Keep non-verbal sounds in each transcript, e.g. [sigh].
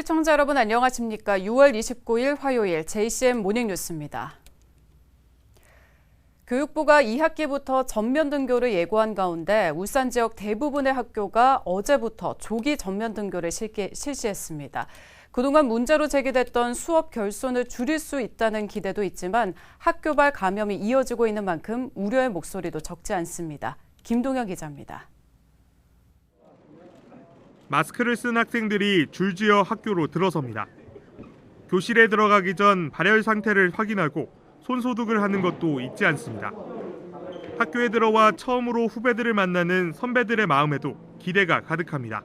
시청자 여러분 안녕하십니까? 6월 29일 화요일 JCM 모닝뉴스입니다. 교육부가 2학기부터 전면 등교를 예고한 가운데 울산 지역 대부분의 학교가 어제부터 조기 전면 등교를 실기, 실시했습니다. 그동안 문제로 제기됐던 수업 결손을 줄일 수 있다는 기대도 있지만 학교발 감염이 이어지고 있는 만큼 우려의 목소리도 적지 않습니다. 김동현 기자입니다. 마스크를 쓴 학생들이 줄지어 학교로 들어섭니다. 교실에 들어가기 전 발열 상태를 확인하고 손 소독을 하는 것도 잊지 않습니다. 학교에 들어와 처음으로 후배들을 만나는 선배들의 마음에도 기대가 가득합니다.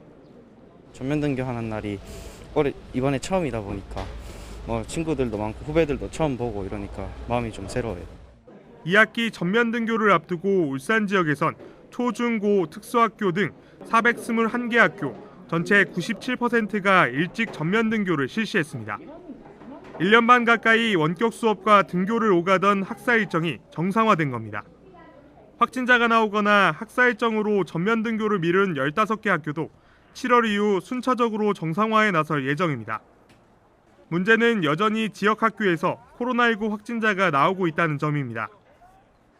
전면 등교하는 날이 올해 이번에 처음이다 보니까 뭐 친구들도 많고 후배들도 처음 보고 이러니까 마음이 좀 새로워요. 2학기 전면 등교를 앞두고 울산 지역에선 초, 중, 고 특수학교 등 421개 학교 전체 97%가 일찍 전면 등교를 실시했습니다. 1년 반 가까이 원격 수업과 등교를 오가던 학사 일정이 정상화된 겁니다. 확진자가 나오거나 학사 일정으로 전면 등교를 미룬 15개 학교도 7월 이후 순차적으로 정상화에 나설 예정입니다. 문제는 여전히 지역 학교에서 코로나19 확진자가 나오고 있다는 점입니다.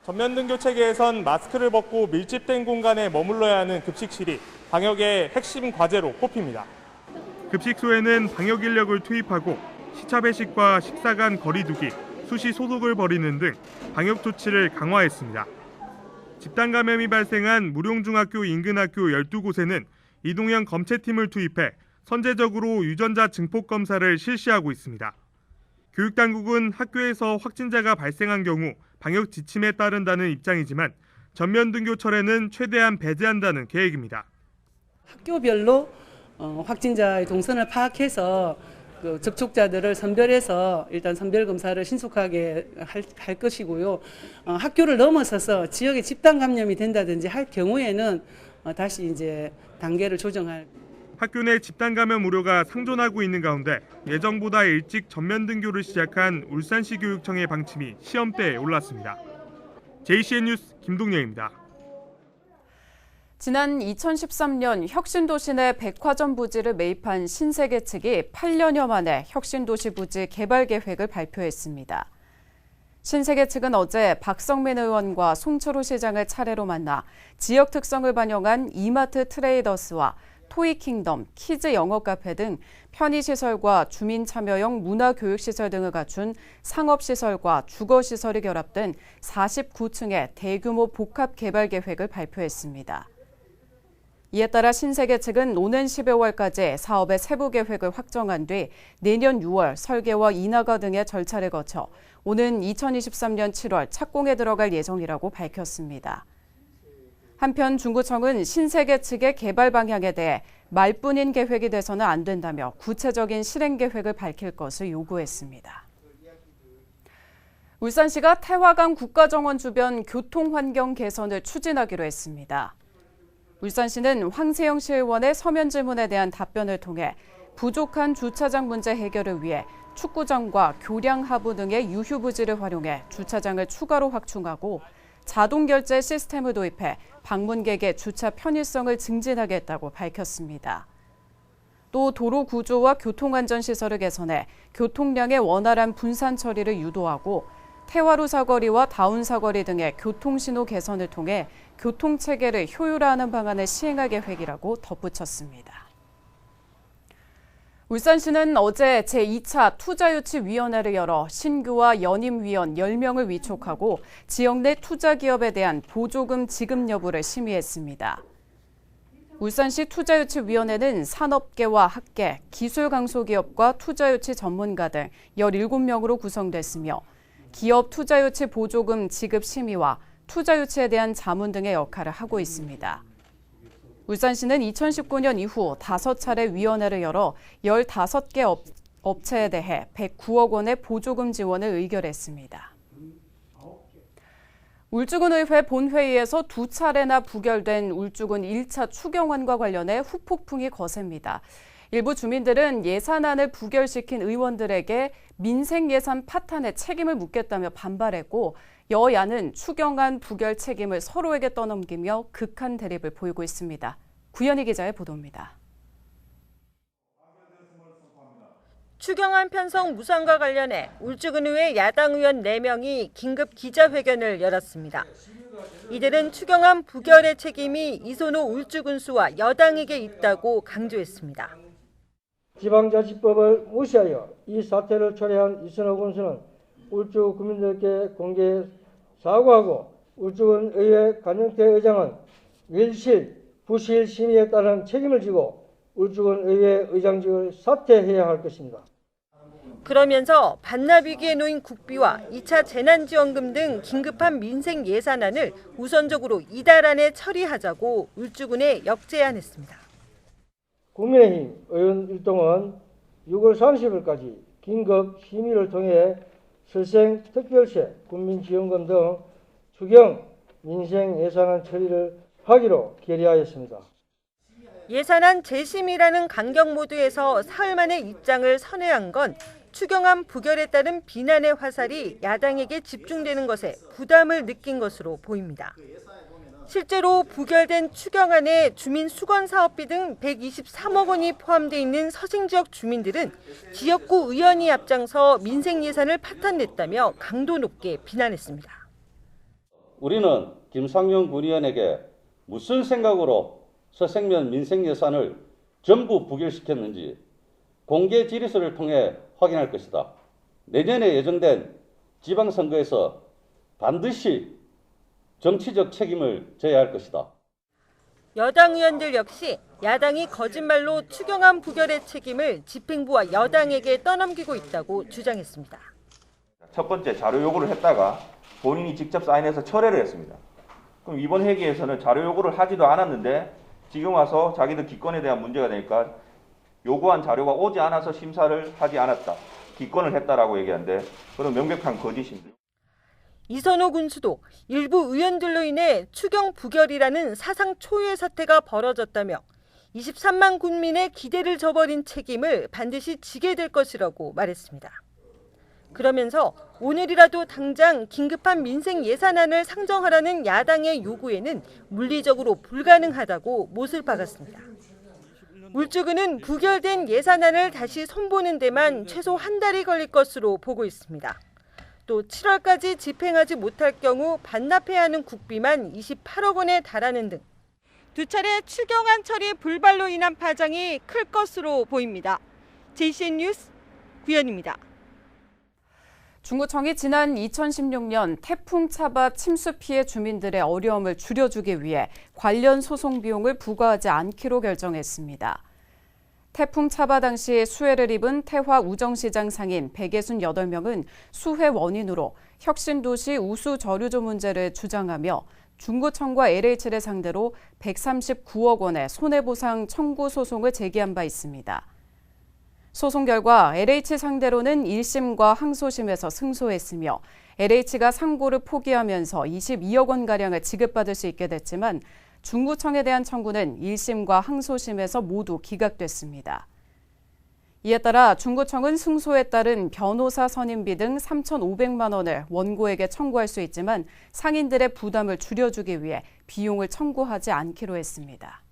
전면 등교 체계에선 마스크를 벗고 밀집된 공간에 머물러야 하는 급식실이 방역의 핵심 과제로 꼽힙니다. 급식소에는 방역 인력을 투입하고 시차 배식과 식사 간 거리두기, 수시 소독을 벌이는 등 방역 조치를 강화했습니다. 집단 감염이 발생한 무룡중학교 인근 학교 12곳에는 이동형 검체팀을 투입해 선제적으로 유전자 증폭 검사를 실시하고 있습니다. 교육당국은 학교에서 확진자가 발생한 경우 방역 지침에 따른다는 입장이지만 전면 등교철에는 최대한 배제한다는 계획입니다. 학교별로 어, 확진자의 동선을 파악해서 그 접촉자들을 선별해서 일단 선별 검사를 신속하게 할, 할 것이고요. 어, 학교를 넘어서서 지역에 집단 감염이 된다든지 할 경우에는 어, 다시 이제 단계를 조정할. 학교 내 집단 감염 우려가 상존하고 있는 가운데 예정보다 일찍 전면 등교를 시작한 울산시 교육청의 방침이 시험대에 올랐습니다. JCN 뉴스 김동영입니다. 지난 2013년 혁신도시 내 백화점 부지를 매입한 신세계 측이 8년여 만에 혁신도시 부지 개발 계획을 발표했습니다. 신세계 측은 어제 박성민 의원과 송철호 시장을 차례로 만나 지역 특성을 반영한 이마트 트레이더스와 토이킹덤, 키즈 영어 카페 등 편의시설과 주민 참여형 문화교육시설 등을 갖춘 상업시설과 주거시설이 결합된 49층의 대규모 복합 개발 계획을 발표했습니다. 이에 따라 신세계 측은 오는 12월까지 사업의 세부 계획을 확정한 뒤 내년 6월 설계와 인허가 등의 절차를 거쳐 오는 2023년 7월 착공에 들어갈 예정이라고 밝혔습니다. 한편 중구청은 신세계 측의 개발 방향에 대해 말뿐인 계획이 돼서는 안 된다며 구체적인 실행 계획을 밝힐 것을 요구했습니다. 울산시가 태화강 국가정원 주변 교통 환경 개선을 추진하기로 했습니다. 울산시는 황세영 시의원의 서면 질문에 대한 답변을 통해 부족한 주차장 문제 해결을 위해 축구장과 교량 하부 등의 유휴 부지를 활용해 주차장을 추가로 확충하고 자동 결제 시스템을 도입해 방문객의 주차 편의성을 증진하겠다고 밝혔습니다. 또 도로 구조와 교통안전 시설을 개선해 교통량의 원활한 분산 처리를 유도하고 태화루 사거리와 다운 사거리 등의 교통신호 개선을 통해 교통 체계를 효율화하는 방안을 시행할 계획이라고 덧붙였습니다. 울산시는 어제 제2차 투자유치위원회를 열어 신규와 연임위원 10명을 위촉하고 지역 내 투자기업에 대한 보조금 지급 여부를 심의했습니다. 울산시 투자유치위원회는 산업계와 학계, 기술강소기업과 투자유치 전문가 등 17명으로 구성됐으며 기업 투자 유치 보조금 지급 심의와 투자 유치에 대한 자문 등의 역할을 하고 있습니다. 울산시는 2019년 이후 5차례 위원회를 열어 15개 업, 업체에 대해 109억 원의 보조금 지원을 의결했습니다. 울주군의회 본회의에서 두 차례나 부결된 울주군 1차 추경안과 관련해 후폭풍이 거셉니다. 일부 주민들은 예산안을 부결시킨 의원들에게 민생 예산 파탄에 책임을 묻겠다며 반발했고 여야는 추경안 부결 책임을 서로에게 떠넘기며 극한 대립을 보이고 있습니다. 구현희 기자의 보도입니다. 추경안 편성 무산과 관련해 울주군의회 야당 의원 4명이 긴급 기자회견을 열었습니다. 이들은 추경안 부결의 책임이 이선호 울주군수와 여당에게 있다고 강조했습니다. 지방자치법을 무시하여 이 사태를 초래한 이선호 군수는 울주 국민들께 공개 사과하고 울주군 의회 관영태 의장은 밀실, 부실 심의에 따른 책임을 지고 울주군 의회 의장직을 사퇴해야 할 것입니다. 그러면서 반납 위기에 놓인 국비와 2차 재난지원금 등 긴급한 민생 예산안을 우선적으로 이달 안에 처리하자고 울주군에 역제안했습니다. 국민의힘 의원 일동은 6월 30일까지 긴급 심의를 통해 설생 특별세, 국민지원금 등 추경 민생 예산안 처리를 하기로 결의하였습니다. 예산안 재심이라는 강경 모드에서 사흘 만에 입장을 선회한 건 추경안 부결에 따른 비난의 화살이 야당에게 집중되는 것에 부담을 느낀 것으로 보입니다. 실제로 부결된 추경안에 주민 수건 사업비 등 123억 원이 포함되어 있는 서생 지역 주민들은 지역구 의원이 앞장서 민생 예산을 파탄냈다며 강도 높게 비난했습니다. 우리는 김상용 군의원에게 무슨 생각으로 서생면 민생 예산을 전부 부결시켰는지 공개 질의서를 통해 확인할 것이다. 내년에 예정된 지방선거에서 반드시 정치적 책임을 져야 할 것이다. 여당 의원들 역시 야당이 거짓말로 추경안 부결의 책임을 집행부와 여당에게 떠넘기고 있다고 주장했습니다. 첫 번째 자료 요구를 했다가 본인이 직접 사인해서 철회를 했습니다. 그럼 이번 회기에서는 자료 요구를 하지도 않았는데 지금 와서 자기들 기권에 대한 문제가 되니까 요구한 자료가 오지 않아서 심사를 하지 않았다. 기권을 했다라고 얘기하는데 그건 명백한 거짓입니다. 이선호 군수도 일부 의원들로 인해 추경 부결이라는 사상 초유의 사태가 벌어졌다며 23만 국민의 기대를 저버린 책임을 반드시 지게 될 것이라고 말했습니다. 그러면서 오늘이라도 당장 긴급한 민생 예산안을 상정하라는 야당의 요구에는 물리적으로 불가능하다고 못을 박았습니다. 울주군은 부결된 예산안을 다시 손보는 데만 최소 한 달이 걸릴 것으로 보고 있습니다. 또 7월까지 집행하지 못할 경우 반납해야 하는 국비만 28억 원에 달하는 등 두 차례 추경안 처리 불발로 인한 파장이 클 것으로 보입니다. JCN 뉴스 구현입니다. 중구청이 지난 2016년 태풍 차바 침수 피해 주민들의 어려움을 줄여주기 위해 관련 소송 비용을 부과하지 않기로 결정했습니다. 태풍 차바 당시 수해를 입은 태화 우정시장 상인 백예순 8명은 수해 원인으로 혁신도시 우수 저류조 문제를 주장하며 중구청과 LH를 상대로 139억 원의 손해보상 청구 소송을 제기한 바 있습니다. 소송 결과 LH 상대로는 1심과 항소심에서 승소했으며 LH가 상고를 포기하면서 22억 원가량을 지급받을 수 있게 됐지만 중구청에 대한 청구는 1심과 항소심에서 모두 기각됐습니다. 이에 따라 중구청은 승소에 따른 변호사 선임비 등 3,500만 원을 원고에게 청구할 수 있지만 상인들의 부담을 줄여주기 위해 비용을 청구하지 않기로 했습니다.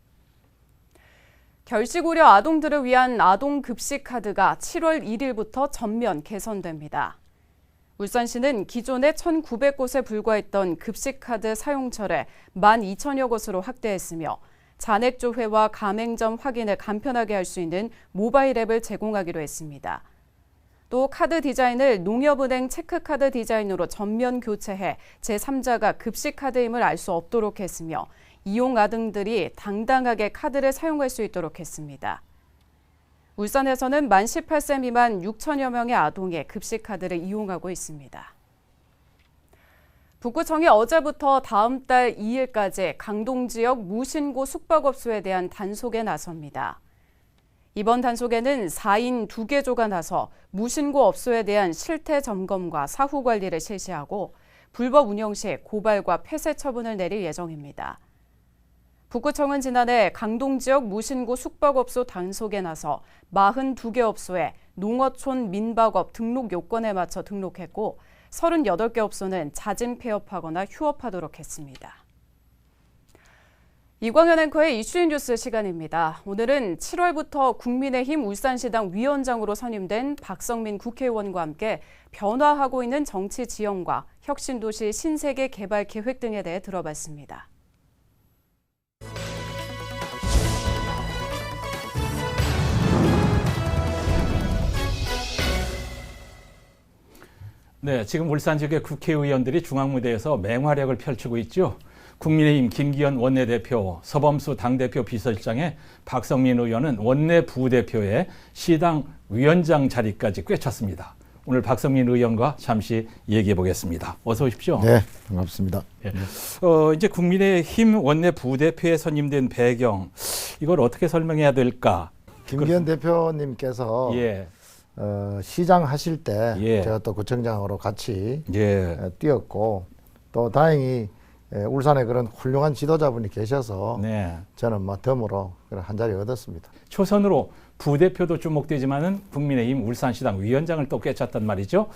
결식 우려 아동들을 위한 아동 급식 카드가 7월 1일부터 전면 개선됩니다. 울산시는 기존에 1,900곳에 불과했던 급식 카드 사용처를 12,000여 곳으로 확대했으며 잔액 조회와 가맹점 확인을 간편하게 할 수 있는 모바일 앱을 제공하기로 했습니다. 또 카드 디자인을 농협은행 체크카드 디자인으로 전면 교체해 제3자가 급식 카드임을 알 수 없도록 했으며 이용 아동들이 당당하게 카드를 사용할 수 있도록 했습니다. 울산에서는 만 18세 미만 6천여 명의 아동이 급식 카드를 이용하고 있습니다. 북구청이 어제부터 다음 달 2일까지 강동 지역 무신고 숙박업소에 대한 단속에 나섭니다. 이번 단속에는 4인 2개조가 나서 무신고 업소에 대한 실태 점검과 사후 관리를 실시하고 불법 운영 시 고발과 폐쇄 처분을 내릴 예정입니다. 북구청은 지난해 강동 지역 무신고 숙박업소 단속에 나서 42개 업소에 농어촌 민박업 등록 요건에 맞춰 등록했고 38개 업소는 자진 폐업하거나 휴업하도록 했습니다. 이광현 앵커의 이슈인 뉴스 시간입니다. 오늘은 7월부터 국민의힘 울산시당 위원장으로 선임된 박성민 국회의원과 함께 변화하고 있는 정치 지형과 혁신도시 신세계 개발 계획 등에 대해 들어봤습니다. 네, 지금 울산 지역의 국회의원들이 중앙무대에서 맹활약을 펼치고 있죠. 국민의힘 김기현 원내대표, 서범수 당대표 비서실장에 박성민 의원은 원내 부대표의 시당 위원장 자리까지 꿰찼습니다. 오늘 박성민 의원과 잠시 얘기해 보겠습니다. 어서 오십시오. 네, 반갑습니다. 어, 이제 국민의힘 원내 부대표에 선임된 배경 이걸 어떻게 설명해야 될까? 김기현 대표님께서 예, 어, 시장 하실 때 예. 제가 또 구청장으로 같이 예, 에, 뛰었고 또 다행히 에, 울산에 그런 훌륭한 지도자분이 계셔서 네. 저는 뭐 덤으로 한 자리 얻었습니다. 초선으로 부대표도 주목되지만은 국민의힘 울산시당 위원장을 또 꿰찼단 말이죠.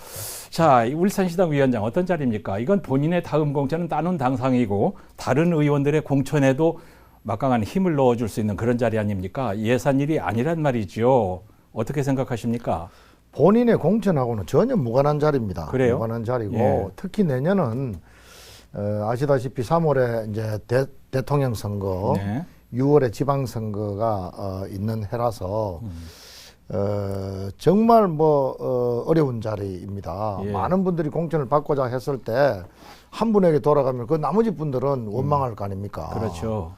자, 이 울산시당 위원장 어떤 자리입니까? 이건 본인의 다음 공천은 따놓은 당상이고 다른 의원들의 공천에도 막강한 힘을 넣어줄 수 있는 그런 자리 아닙니까? 예산일이 아니란 말이죠. 어떻게 생각하십니까? 본인의 공천하고는 전혀 무관한 자리입니다. 그래요? 무관한 자리고 예. 특히 내년은 어, 아시다시피 3월에 이제 대, 통령 선거, 네. 6월에 지방선거가 어, 있는 해라서 음. 어, 정말 뭐 어, 어려운 자리입니다. 예. 많은 분들이 공천을 받고자 했을 때 한 분에게 돌아가면 그 나머지 분들은 원망할 거 아닙니까? 그렇죠.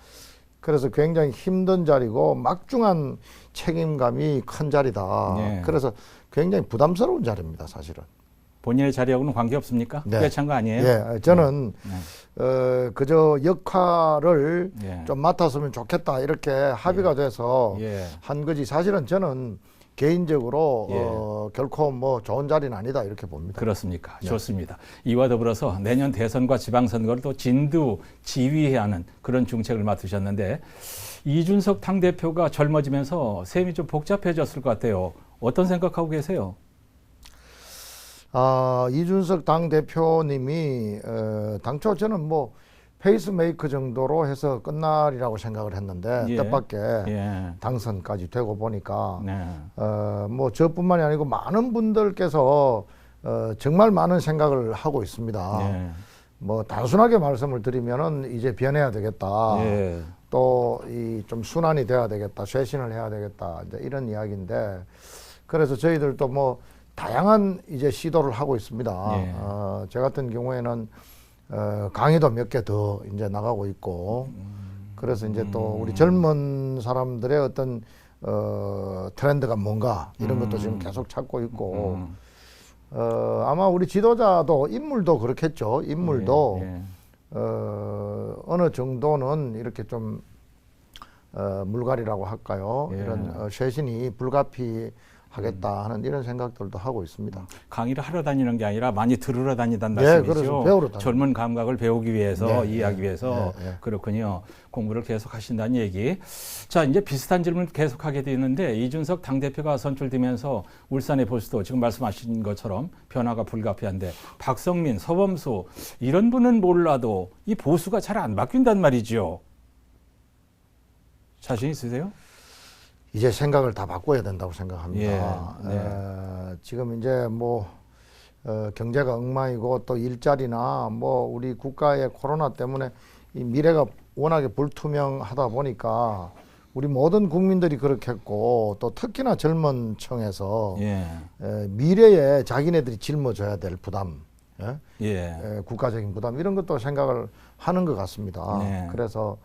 그래서 굉장히 힘든 자리고 막중한 책임감이 큰 자리다. 예. 그래서 굉장히 부담스러운 자리입니다, 사실은. 본인의 자리하고는 관계 없습니까? 네. 꿰찬 거 아니에요? 예, 저는 네. 어, 그저 역할을 예. 좀 맡았으면 좋겠다 이렇게 합의가 돼서 예. 한 거지 사실은 저는 개인적으로 예. 어, 결코 뭐 좋은 자리는 아니다 이렇게 봅니다. 그렇습니까? 좋습니다. 이와 더불어서 내년 대선과 지방선거를 또 진두 지휘해야 하는 그런 중책을 맡으셨는데 이준석 당대표가 젊어지면서 셈이 좀 복잡해졌을 것 같아요. 어떤 생각하고 계세요? 아, 이준석 당 대표님이 어, 당초 저는 뭐 페이스메이커 정도로 해서 끝날이라고 생각을 했는데 예. 뜻밖의 예. 당선까지 되고 보니까 네. 어, 뭐 저뿐만이 아니고 많은 분들께서 어, 정말 많은 생각을 하고 있습니다. 예. 뭐 단순하게 말씀을 드리면은 이제 변해야 되겠다. 예. 또이 좀 순환이 돼야 되겠다. 쇄신을 해야 되겠다. 이제 이런 이야기인데 그래서 저희들도 뭐 다양한 이제 시도를 하고 있습니다. 예. 어, 저 같은 경우에는 어, 강의도 몇 개 더 이제 나가고 있고 그래서 이제 또 음. 우리 젊은 사람들의 어떤 어, 트렌드가 뭔가 이런 것도 지금 계속 찾고 있고 음. 어, 아마 우리 지도자도 인물도 그렇겠죠. 인물도 예. 예. 어, 어느 정도는 이렇게 좀 어, 물갈이라고 할까요? 예. 이런 어, 쇄신이 불가피 하겠다 하는 이런 생각들도 하고 있습니다. 강의를 하러 다니는 게 아니라 많이 들으러 네, 말씀이죠. 배우러 다닙니다. 젊은 감각을 배우기 위해서 네, 이해하기 네, 위해서 네, 네. 그렇군요. 공부를 계속 하신다는 얘기. 자, 이제 비슷한 질문을 계속 하게 되는데 이준석 당 대표가 선출되면서 울산의 보수도 지금 말씀하신 것처럼 변화가 불가피한데 박성민, 서범수 이런 분은 몰라도 이 보수가 잘 안 바뀐단 말이죠. 자신 있으세요? 이제 생각을 다 바꿔야 된다고 생각합니다. 예, 네. 어, 지금 이제 뭐 어, 경제가 엉망이고 또 일자리나 뭐 우리 국가의 코로나 때문에 이 미래가 워낙에 불투명하다 보니까 우리 모든 국민들이 그렇겠고 또 특히나 젊은 층에서 예. 에, 미래에 자기네들이 짊어져야 될 부담, 예? 예. 에, 국가적인 부담 이런 것도 생각을 하는 것 같습니다. 네. 그래서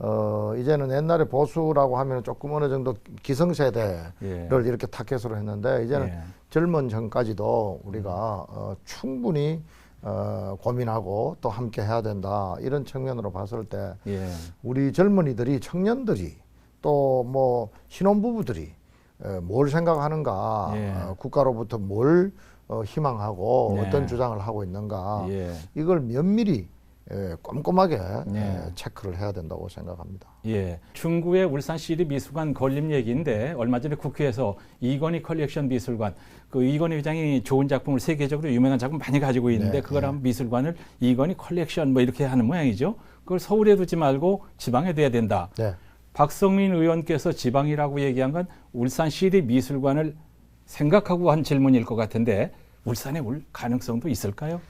어, 이제는 옛날에 보수라고 하면 조금 어느 정도 기성세대를 예. 이렇게 타겟으로 했는데 이제는 예. 젊은 층까지도 우리가 어, 충분히 어, 고민하고 또 함께 해야 된다 이런 측면으로 봤을 때 예. 우리 젊은이들이 청년들이 또 뭐 신혼부부들이 에, 뭘 생각하는가 예. 어, 국가로부터 뭘 어, 희망하고 네. 어떤 주장을 하고 있는가 예. 이걸 면밀히 에, 꼼꼼하게 네. 에, 체크를 해야 된다고 생각합니다. 예. 중구의 울산 시립 미술관 건립 얘기인데 얼마 전에 국회에서 이건희 컬렉션 미술관 그 이건희 회장이 좋은 작품을 세계적으로 유명한 작품 많이 가지고 있는데 네, 그걸 네. 한번 미술관을 이건희 컬렉션 뭐 이렇게 하는 모양이죠. 그걸 서울에 두지 말고 지방에 둬야 된다. 네. 박성민 의원께서 지방이라고 얘기한 건 울산 시립 미술관을 생각하고 한 질문일 것 같은데 울산에 올 가능성도 있을까요?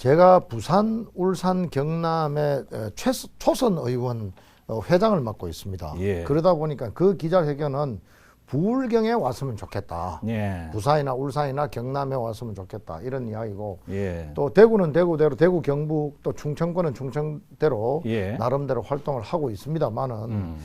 제가 부산, 울산, 경남의 에, 최, 초선 의원 어, 회장을 맡고 있습니다. 예. 그러다 보니까 그 기자회견은 부울경에 왔으면 좋겠다. 예. 부산이나 울산이나 경남에 왔으면 좋겠다. 이런 이야기고 예. 또 대구는 대구대로 대구 경북 또 충청권은 충청대로 예. 나름대로 활동을 하고 있습니다만은 음.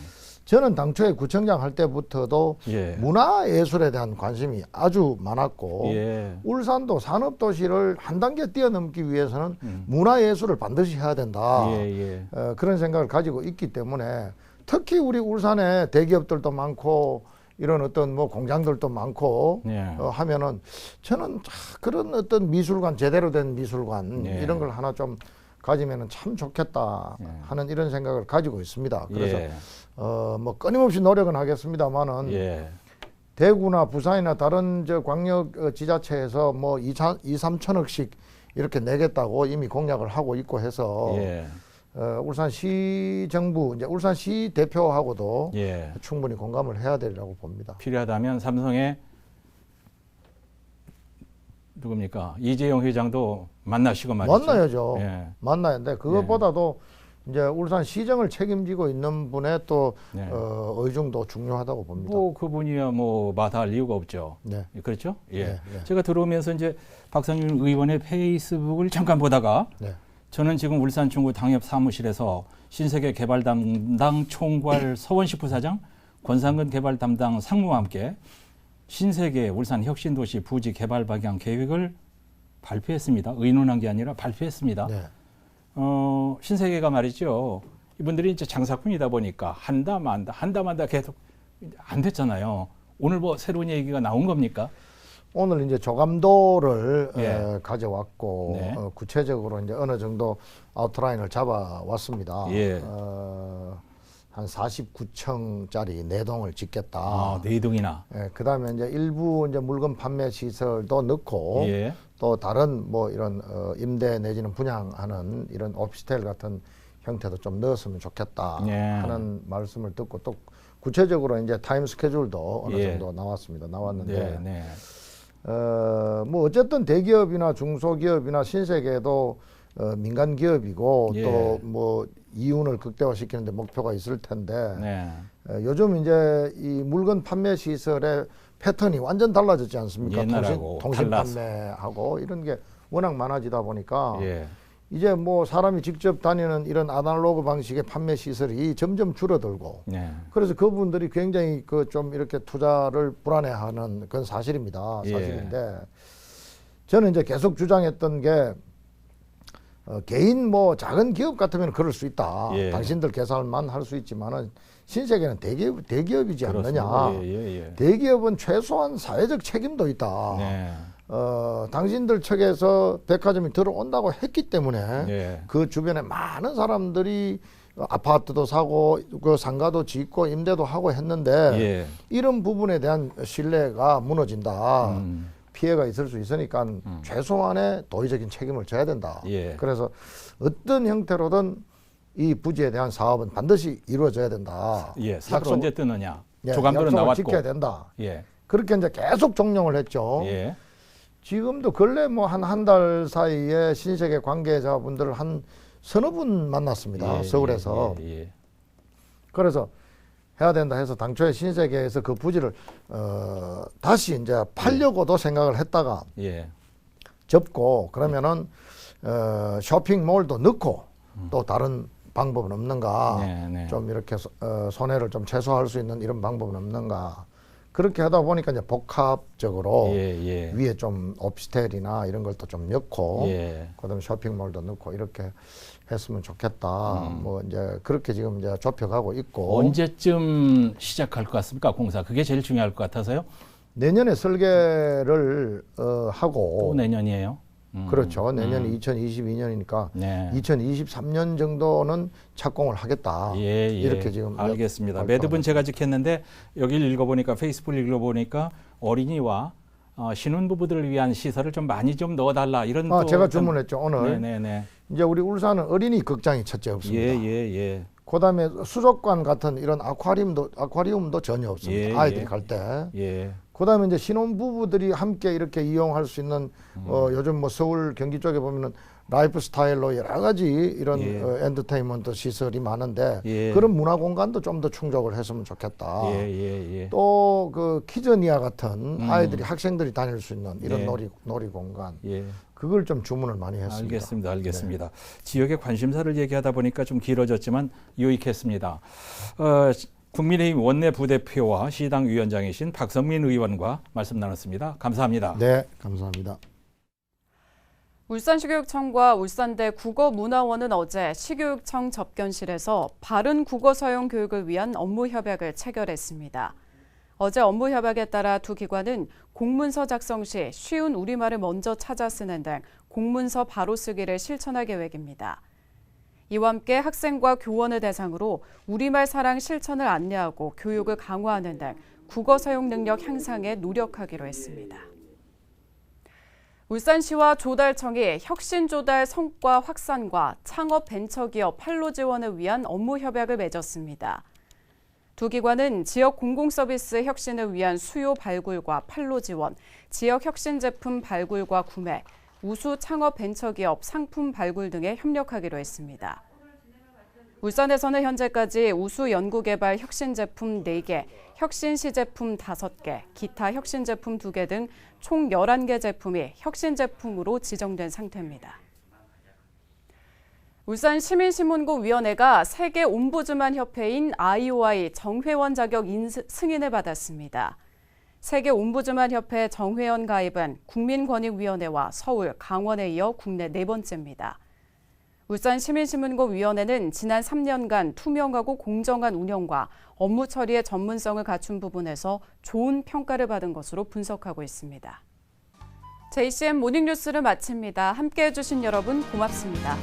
저는 당초에 구청장 할 때부터도 예. 문화예술에 대한 관심이 아주 많았고 예. 울산도 산업도시를 한 단계 뛰어넘기 위해서는 문화예술을 반드시 해야 된다. 음. 예, 예. 어, 그런 생각을 가지고 있기 때문에 특히 우리 울산에 대기업들도 많고 이런 어떤 뭐 공장들도 많고 예. 어, 하면은 저는 자, 그런 어떤 미술관 제대로 된 미술관 예. 이런 걸 하나 좀 가지면은 참 좋겠다 하는 이런 생각을 가지고 있습니다. 그래서 예. 어, 뭐 끊임없이 노력은 하겠습니다만은 예. 대구나 부산이나 다른 저 광역 어, 지자체에서 뭐 2, 2 3천억씩 이렇게 내겠다고 이미 공약을 하고 있고 해서 예. 어, 울산시 정부 이제 울산시 대표하고도 예. 충분히 공감을 해야 되리라고 봅니다. 필요하다면 삼성의 누굽니까 이재용 회장도 만나시고 말이죠. 만나야죠. 예. 만나야 돼. 그것보다도 이제 울산 시정을 책임지고 있는 분의 또 네. 어, 의중도 중요하다고 봅니다. 뭐 그분이야 뭐 마다할 이유가 없죠. 네. 그렇죠? 예. 네, 네. 제가 들어오면서 이제 박상윤 의원의 페이스북을 잠깐 보다가 네. 저는 지금 울산 중구 당협 사무실에서 신세계 개발 담당 총괄 [clears throat] 서원식 부사장, 권상근 개발 담당 상무와 함께 신세계 울산 혁신도시 부지 개발 방향 계획을 발표했습니다. 의논한 게 아니라 발표했습니다. 네. 어, 신세계가 말이죠. 이분들이 이제 장사꾼이다 보니까 한다 만다 한다 만다 계속 안 됐잖아요. 오늘 뭐 새로운 얘기가 나온 겁니까? 오늘 이제 조감도를 예. 어, 가져왔고 네. 어, 구체적으로 이제 어느 정도 아웃라인을 잡아왔습니다. 예. 어, 한 49층짜리 네 동을 짓겠다. 아, 네 동이나. 예, 그다음에 이제 일부 이제 물건 판매 시설도 넣고 예. 또 다른 뭐 이런 어, 임대 내지는 분양하는 이런 오피스텔 같은 형태도 좀 넣었으면 좋겠다 예. 하는 말씀을 듣고 또 구체적으로 이제 타임 스케줄도 어느 예. 정도 나왔습니다. 나왔는데 네, 네. 어, 뭐 어쨌든 대기업이나 중소기업이나 신세계도 어, 민간 기업이고 예. 또뭐 이윤을 극대화시키는데 목표가 있을 텐데 네. 어, 요즘 이제 이 물건 판매 시설의 패턴이 완전 달라졌지 않습니까? 옛날하고 통신, 통신. 판매하고 이런 게 워낙 많아지다 보니까 예. 이제 뭐 사람이 직접 다니는 이런 아날로그 방식의 판매 시설이 점점 줄어들고 네. 그래서 그분들이 굉장히 그 좀 이렇게 투자를 불안해하는 그건 사실입니다. 예. 사실인데 저는 이제 계속 주장했던 게 어, 개인 뭐 작은 기업 같으면 그럴 수 있다. 예. 당신들 계산만 할 수 있지만은 신세계는 대기업 대기업이지 않느냐. 그렇습니다. 예, 예, 예. 대기업은 최소한 사회적 책임도 있다. 네. 어, 당신들 측에서 백화점이 들어온다고 했기 때문에 예. 그 주변에 많은 사람들이 아파트도 사고 그 상가도 짓고 임대도 하고 했는데 예. 이런 부분에 대한 신뢰가 무너진다. 음. 피해가 있을 수 있으니까 최소한의 도의적인 책임을 져야 된다. 예. 그래서 어떤 형태로든 이 부지에 대한 사업은 반드시 이루어져야 된다. 예. 약속- 언제 뜨느냐? 예, 조감도는 나왔고. 지켜야 된다. 예. 그렇게 이제 계속 종용을 했죠. 예. 지금도 근래 뭐 한 한 달 사이에 신세계 관계자분들을 한 서너 분 만났습니다. 예, 서울에서. 예, 예. 그래서 해야 된다 해서 당초에 신세계에서 그 부지를 어 다시 이제 팔려고도 생각을 했다가 예. 접고 그러면은 어 쇼핑몰도 넣고 또 다른 방법은 없는가 네, 네. 좀 이렇게 소- 어, 손해를 좀 최소화할 수 있는 이런 방법은 없는가 그렇게 하다 보니까 이제 복합적으로 예, 예. 위에 좀 오피스텔이나 이런 것도 좀 넣고 예. 그다음에 쇼핑몰도 넣고 이렇게 했으면 좋겠다. 음. 뭐 이제 그렇게 지금 이제 좁혀가고 있고 언제쯤 시작할 것 같습니까? 공사. 그게 제일 중요할 것 같아서요. 내년에 설계를 어, 하고 또 내년이에요. 음. 그렇죠. 내년이 2022년이니까 네. 2023년 정도는 착공을 하겠다. 예, 예. 이렇게 지금 알겠습니다. 매듭은 제가 지켰는데 여기를 읽어보니까 페이스북을 읽어보니까 어린이와 어, 신혼부부들을 위한 시설을 좀 많이 좀 넣어달라 이런 아, 또 제가 주문했죠 오늘. 네네네. 이제 우리 울산은 어린이 극장이 첫째 없습니다. 예예 예. 그다음에 수족관 같은 이런 아쿠아리움도 아쿠아리움도 전혀 없습니다. 예, 아이들이 예. 갈 때. 예. 그다음에 이제 신혼 부부들이 함께 이렇게 이용할 수 있는 음. 어, 요즘 뭐 서울 경기 쪽에 보면은 라이프 스타일로 여러 가지 이런 예. 어, 엔터테인먼트 시설이 많은데 예. 그런 문화 공간도 좀 더 충족을 했으면 좋겠다. 예예 예. 또그 키즈니아 같은 음. 아이들이 학생들이 다닐 수 있는 이런 예. 놀이 놀이 공간 예. 그걸 좀 주문을 많이 했습니다. 네. 알겠습니다. 알겠습니다. 지역의 관심사를 얘기하다 보니까 좀 길어졌지만 유익했습니다. 어, 국민의힘 원내 부대표와 시당 위원장이신 박성민 의원과 말씀 나눴습니다. 감사합니다. 네, 감사합니다. 울산식교육청과 울산대 국어문화원은 어제 시교육청 접견실에서 바른 국어 사용 교육을 위한 업무 협약을 체결했습니다. 어제 업무 협약에 따라 두 기관은 공문서 작성 시 쉬운 우리말을 먼저 찾아 쓰는 등 공문서 바로 쓰기를 실천할 계획입니다. 이와 함께 학생과 교원을 대상으로 우리말 사랑 실천을 안내하고 교육을 강화하는 등 국어 사용 능력 향상에 노력하기로 했습니다. 울산시와 조달청이 혁신조달 성과 확산과 창업 벤처기업 판로 지원을 위한 업무 협약을 맺었습니다. 두 기관은 지역 공공서비스 혁신을 위한 수요 발굴과 판로 지원, 지역 혁신 제품 발굴과 구매, 우수 창업 벤처기업 상품 발굴 등에 협력하기로 했습니다. 울산에서는 현재까지 우수 연구개발 혁신 제품 4개, 혁신 시 제품 5개, 기타 혁신 제품 2개 등 총 11개 제품이 혁신 제품으로 지정된 상태입니다. 울산 시민신문고위원회가 세계 옴부즈만 협회인 IOI 정회원 자격 승인을 받았습니다. 세계 옴부즈만 협회 정회원 가입은 국민권익위원회와 서울, 강원에 이어 국내 네 번째입니다. 울산 시민신문고 위원회는 지난 3년간 투명하고 공정한 운영과 업무 처리의 전문성을 갖춘 부분에서 좋은 평가를 받은 것으로 분석하고 있습니다. JCM 모닝뉴스를 마칩니다. 함께해 주신 여러분 고맙습니다.